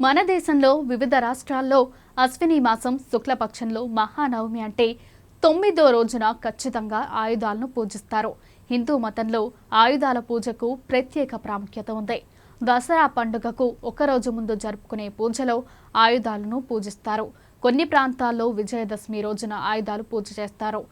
మన దేశంలో వివిధ రాష్ట్రాల్లో అశ్విని మాసం శుక్లపక్షంలో మహానవమి అంటే తొమ్మిదో రోజున ఖచ్చితంగా ఆయుధాలను పూజిస్తారు. హిందూ మతంలో ఆయుధాల పూజకు ప్రత్యేక ప్రాముఖ్యత ఉంది. దసరా పండుగకు ఒక రోజు ముందు జరుపుకునే పూజలో ఆయుధాలను పూజిస్తారు. కొన్ని ప్రాంతాల్లో విజయదశమి రోజున ఆయుధాలు పూజ చేస్తారు.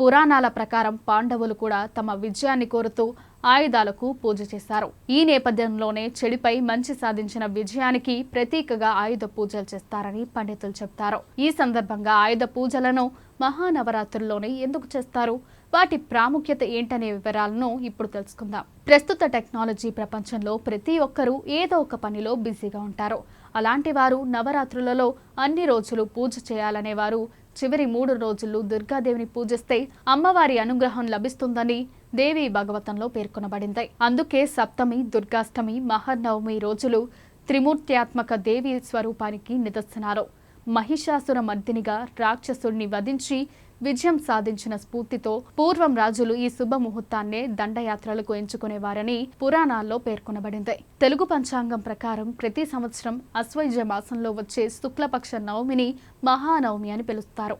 పురాణాల ప్రకారం పాండవులు కూడా తమ విజయాన్ని కోరుతూ ఆయుధాలకు పూజ చేశారు. ఈ నేపథ్యంలోనే చెడిపై మంచి సాధించిన విజయానికి ప్రతీకగా ఆయుధ పూజలు చేస్తారని పండితులు చెప్తారు ఈ సందర్భంగా ఆయుధ పూజలను మహానవరాత్రుల్లోనే ఎందుకు చేస్తారు? వాటి ప్రాముఖ్యత ఏంటనే వివరాలను ఇప్పుడు తెలుసుకుందాం. ప్రస్తుత టెక్నాలజీ ప్రపంచంలో ప్రతి ఒక్కరూ ఏదో ఒక పనిలో బిజీగా ఉంటారు. అలాంటి వారు నవరాత్రులలో అన్ని రోజులు పూజ చేయాలనే వారు చివరి మూడు రోజులు దుర్గాదేవిని పూజిస్తే అమ్మవారి అనుగ్రహం లభిస్తుందని దేవి భగవతంలో పేర్కొనబడింది. అందుకే సప్తమి దుర్గాష్టమి మహానవమి రోజులు త్రిమూర్త్యాత్మక దేవి స్వరూపానికి నిదర్శనాలు. మహిషాసుర మర్దినిగా రాక్షసుడిని వధించి విజయం సాధించిన స్ఫూర్తితో పూర్వం రాజులు ఈ శుభ ముహూర్తాన్నే దండయాత్రలకు ఎంచుకునేవారని పురాణాల్లో పేర్కొనబడింది. తెలుగు పంచాంగం ప్రకారం ప్రతి సంవత్సరం అశ్వయుజ మాసంలో వచ్చే శుక్లపక్ష నవమిని మహానవమి అని పిలుస్తారు.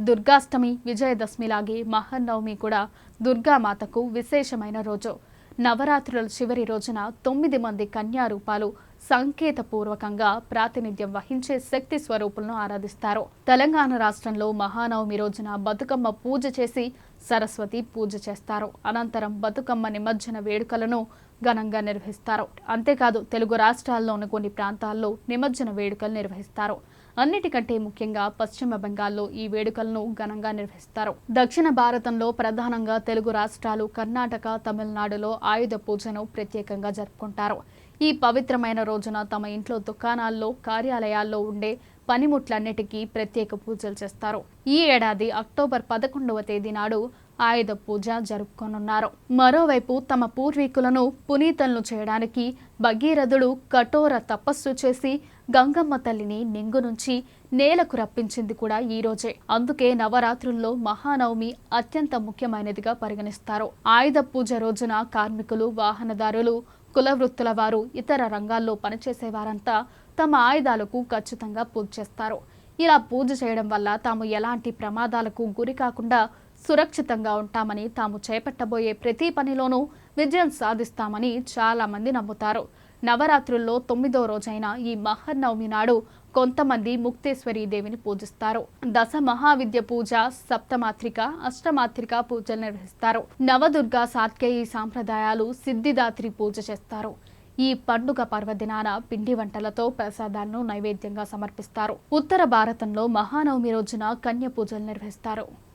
దుర్గాష్టమి విజయదశమిలాగే మహానవమి కూడా దుర్గామాతకు విశేషమైన రోజు. నవరాత్రుల చివరి రోజున తొమ్మిది మంది కన్యారూపాలు సంకేతపూర్వకంగా ప్రాతినిధ్యం వహించే శక్తి స్వరూపులను ఆరాధిస్తారు. తెలంగాణ రాష్ట్రంలో మహానవమి రోజున బతుకమ్మ పూజ చేసి సరస్వతి పూజ చేస్తారు. అనంతరం బతుకమ్మ నిమజ్జన వేడుకలను ఘనంగా నిర్వహిస్తారు. అంతేకాదు తెలుగు రాష్ట్రాల్లోని కొన్ని ప్రాంతాల్లో నిమజ్జన వేడుకలు నిర్వహిస్తారు. అన్నిటికంటే ముఖ్యంగా పశ్చిమ బెంగాల్లో ఈ వేడుకలను ఘనంగా నిర్వహిస్తారు. దక్షిణ భారతంలో ప్రధానంగా తెలుగు రాష్ట్రాలు కర్ణాటక తమిళనాడులో ఆయుధ పూజను ప్రత్యేకంగా జరుపుకుంటారు. ఈ పవిత్రమైన రోజున తమ ఇంట్లో దుకాణాల్లో కార్యాలయాల్లో ఉండే పనిముట్లన్నిటికీ ప్రత్యేక పూజలు చేస్తారు. ఈ ఏడాది అక్టోబర్ పదకొండవ తేదీ నాడు ఆయుధ పూజ జరుపుకోనున్నారు. మరోవైపు తమ పూర్వీకులను పునీతలను చేయడానికి భగీరథుడు కఠోర తపస్సు చేసి గంగమ్మ తల్లిని నింగు నుంచి నేలకు రప్పించింది కూడా ఈ రోజే. అందుకే నవరాత్రుల్లో మహానవమి అత్యంత ముఖ్యమైనదిగా పరిగణిస్తారు. ఆయుధ పూజ రోజున కార్మికులు వాహనదారులు కుల వృత్తుల వారు ఇతర రంగాల్లో పనిచేసే వారంతా తమ ఆయుధాలకు ఖచ్చితంగా పూజ చేస్తారు. ఇలా పూజ చేయడం వల్ల తాము ఎలాంటి ప్రమాదాలకు గురి కాకుండా సురక్షితంగా ఉంటామని తాము చేపట్టబోయే ప్రతి పనిలోనూ విజయం సాధిస్తామని చాలామంది నమ్ముతారు. నవరాత్రుల్లో తొమ్మిదో రోజైన ఈ మహర్నవమి నాడు కొంతమంది ముక్తేశ్వరీ దేవిని పూజిస్తారు. దశ మహావిద్య పూజ సప్తమాత్రిక అష్టమాత్రిక పూజలు నిర్వహిస్తారు. నవదుర్గ సాత్కేయి సాంప్రదాయాలు సిద్ధిదాత్రి పూజ చేస్తారు. ఈ పండుగ పర్వదినాన పిండి వంటలతో ప్రసాదాలను నైవేద్యంగా సమర్పిస్తారు. ఉత్తర భారతంలో మహానవమి రోజున కన్య పూజలు నిర్వహిస్తారు.